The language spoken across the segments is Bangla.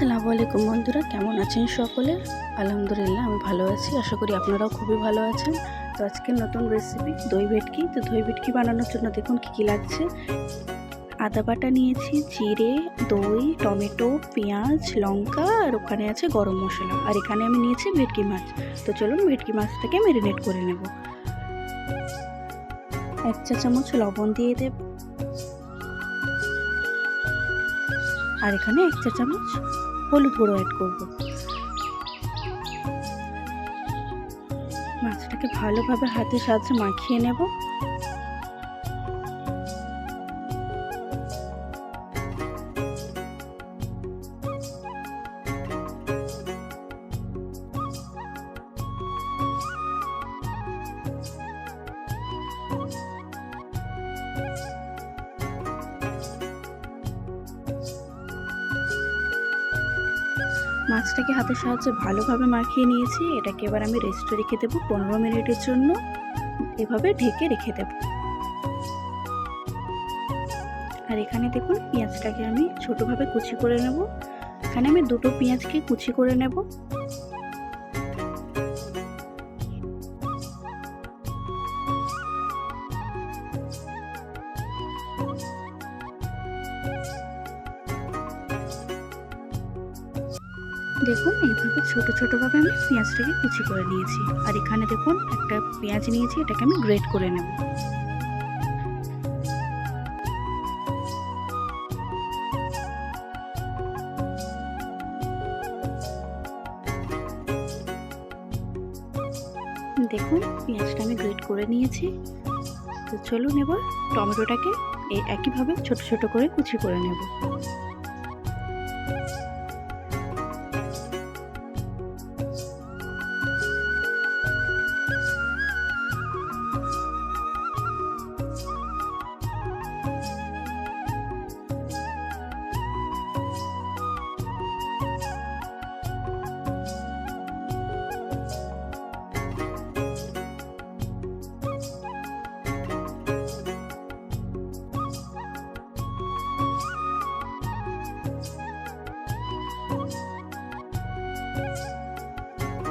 আসসালামু আলাইকুম বন্ধুরা, কেমন আছেন সকলে? আলহামদুলিল্লাহ, আমি ভালো আছি, আশা করি আপনারাও খুবই ভালো আছেন। তো আজকে নতুন রেসিপি দই ভেটকি। তো দই ভেটকি বানানোর জন্য দেখুন কী কী লাগছে। আদা বাটা নিয়েছি, জিরে, দই, টমেটো, পেঁয়াজ, লঙ্কা, আর ওখানে আছে গরম মশলা। আর এখানে আমি নিয়েছি ভেটকি মাছ। তো চলুন ভেটকি মাছটাকে ম্যারিনেট করে নেব। এক চা চামচ লবণ দিয়ে দেব। আর এখানে এক চা চামচ হলুদ গুঁড়ো অ্যাড করব। মাছটাকে ভালোভাবে হাতের সাহায্যে মাখিয়ে নেব। মাছটাকে হাতের সাহায্যে ভালোভাবে মাখিয়ে নিয়েছি। এটাকে এবার আমি রেস্টে রেখে দেবো পনেরো মিনিটের জন্য। এভাবে ঢেকে রেখে দেব। আর এখানে দেখুন পেঁয়াজটাকে আমি ছোটোভাবে কুচি করে নেব। এখানে আমি দুটো পেঁয়াজকে কুচি করে নেব। দেখুন, এইভাবে ছোট ছোটোভাবে আমি পেঁয়াজটাকে কুচি করে নিয়েছি। আর এখানে দেখুন, একটা পেঁয়াজ নিয়েছি, এটাকে আমি গ্রেট করে নেব। দেখুন, পেঁয়াজটা আমি গ্রেট করে নিয়েছি। তো চলুন এবার টমেটোটাকে এই একইভাবে ছোট ছোট করে কুচি করে নেব।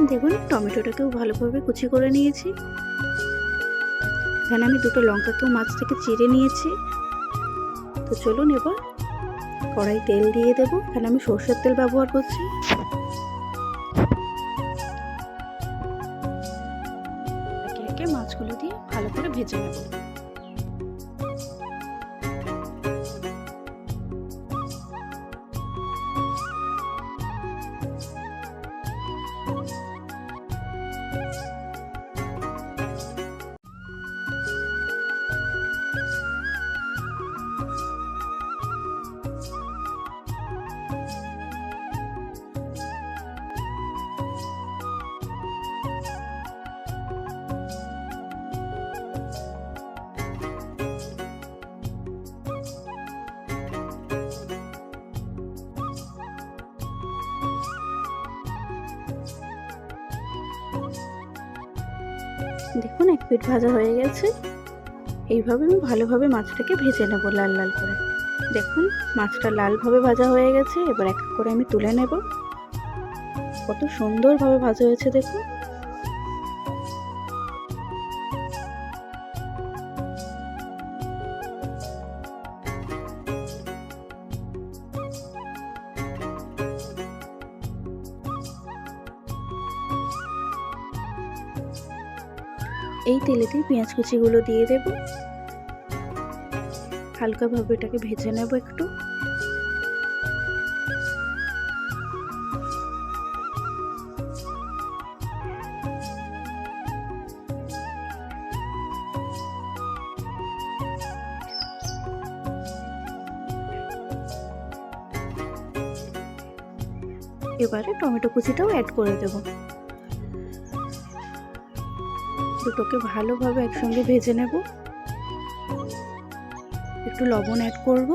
দেখুন, টমেটোটাকেও ভালোভাবে কুচি করে নিয়েছি। এখানে আমি দুটো লঙ্কাকেও মাছ থেকে চিড়ে নিয়েছি। তো চলুন এবার কড়াই তেল দিয়ে দেবো। এখানে আমি সর্ষের তেল ব্যবহার করছি। মাছগুলো দিয়ে ভালো করে ভেজে নেব। দেখুন, এক পিঠ ভাজা হয়ে গেছে। এইভাবে আমি ভালোভাবে মাছটাকে ভেজে নেব লাল লাল করে। দেখুন, মাছটা লালভাবে ভাজা হয়ে গেছে, এবার এক এক করে আমি তুলে নেব। কত সুন্দরভাবে ভাজা হয়েছে, দেখুন। এই তেলেতে পেঁয়াজ কুচিগুলো দিয়ে দেব। হালকাভাবে এটাকে ভেজে নেব একটু। এবারে টমেটো কুচিটাও অ্যাড করে দেবো। দুটোকে ভালোভাবে একসঙ্গে ভেজে নেব। একটু লবণ অ্যাড করব।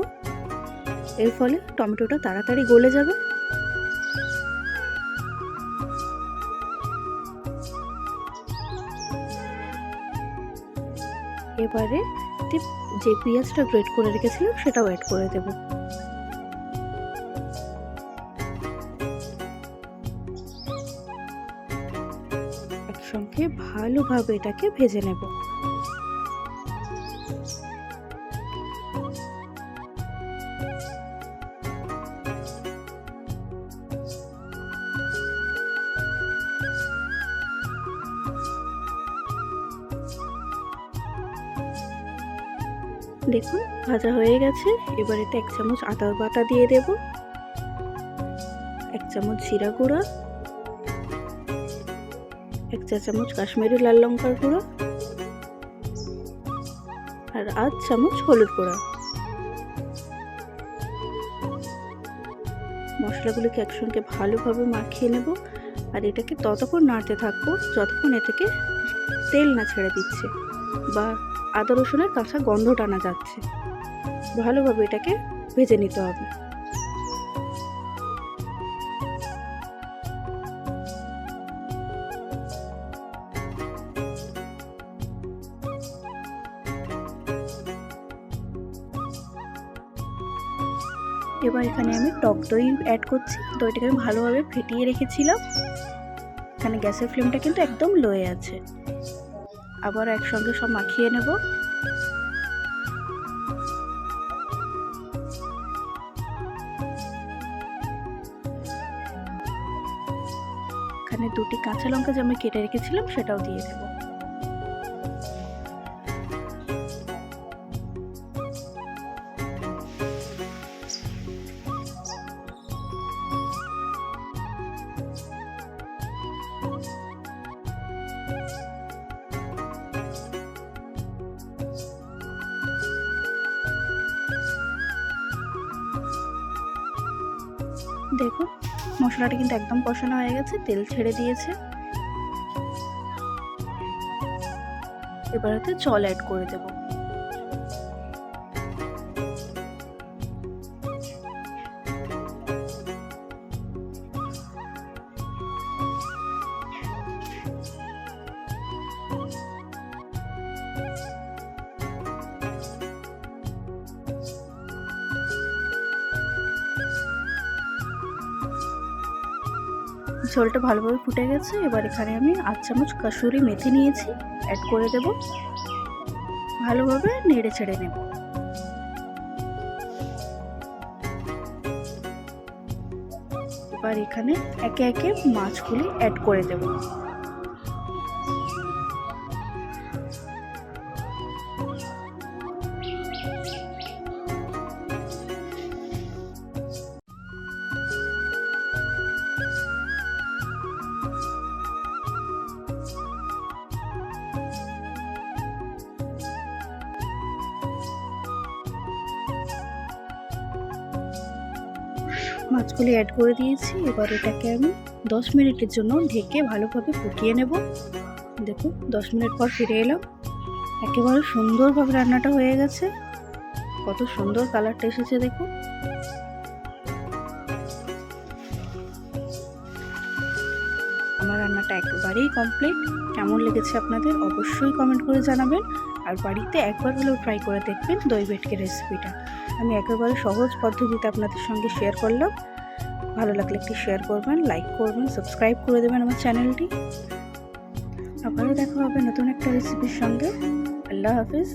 এর ফলে টমেটোটা তাড়াতাড়ি গলে যাবে। এবারে যে পেঁয়াজটা গ্রেট করে রেখেছিলাম, সেটাও অ্যাড করে দেব। একসঙ্গে ভালোভাবে এটাকে ভেজে নেব। দেখুন, ভাজা হয়ে গেছে। এবার এতে এক চামচ আদা বাটা দিয়ে দেব। এক চামচ জিরা গুঁড়া। এক চা চামচ কাশ্মীরি লাল লঙ্কার গুঁড়ো আর আধ চামচ হলুদ গুঁড়া। মশলাগুলোকে একসঙ্গে ভালোভাবে মাখিয়ে নেব আর এটাকে ততক্ষণ নাড়তে থাকব যতক্ষণ এ থেকে তেল না ছেড়ে দিচ্ছে বা আদা রসুনের কাঁচা গন্ধ টানা যাচ্ছে। ভালোভাবে এটাকে ভেজে নিতে হবে। এবার এখানে আমি টক দই অ্যাড করছি। দইটাকে আমি ভালোভাবে ফেটিয়ে রেখেছিলাম। এখানে গ্যাসের ফ্লেমটা কিন্তু একদম লোয়ে আছে। আবার একসঙ্গে সব মাখিয়ে নেব। এখানে দুটি কাঁচা লঙ্কা যে আমি কেটে রেখেছিলাম সেটাও দিয়ে দেব। দেখুন মশলাটা কিন্তু একদম কষানো হয়ে গেছে, তেল ছেড়ে দিয়েছে। এবার হতে জল অ্যাড করে দেব। ঝোলটা ভালোভাবে ফুটে গেছে। এবার এখানে আমি আধ চামচ কাসুরি মেথি নিয়েছি অ্যাড করে দেব। ভালোভাবে নেড়ে ছেড়ে নেব। এবার এখানে একে একে মাছগুলি অ্যাড করে দেব। মাছগুলি অ্যাড করে দিয়েছি। এবার এটাকে আমি দশ মিনিটের জন্য ঢেকে ভালোভাবে ফুটিয়ে নেব। দেখুন, দশ মিনিট পর ফিরে এলাম। একেবারে সুন্দরভাবে রান্নাটা হয়ে গেছে। কত সুন্দর কালারটা এসেছে, দেখুন। আমার রান্নাটা একেবারেই কমপ্লিট কেমন লেগেছে আপনাদের অবশ্যই কমেন্ট করে জানাবেন। আর বাড়িতে একবার হলেও ট্রাই করে দেখবেন দই ভেটকি রেসিপিটা আমি একেবারে সহজ পদ্ধতিতে আপনাদের সঙ্গে শেয়ার করলাম। ভালো লাগলে একটি শেয়ার করবেন লাইক করবেন সাবস্ক্রাইব করে দেবেন আমার চ্যানেলটি আবারও দেখা হবে নতুন একটা রেসিপির সঙ্গে। আল্লাহ হাফিজ।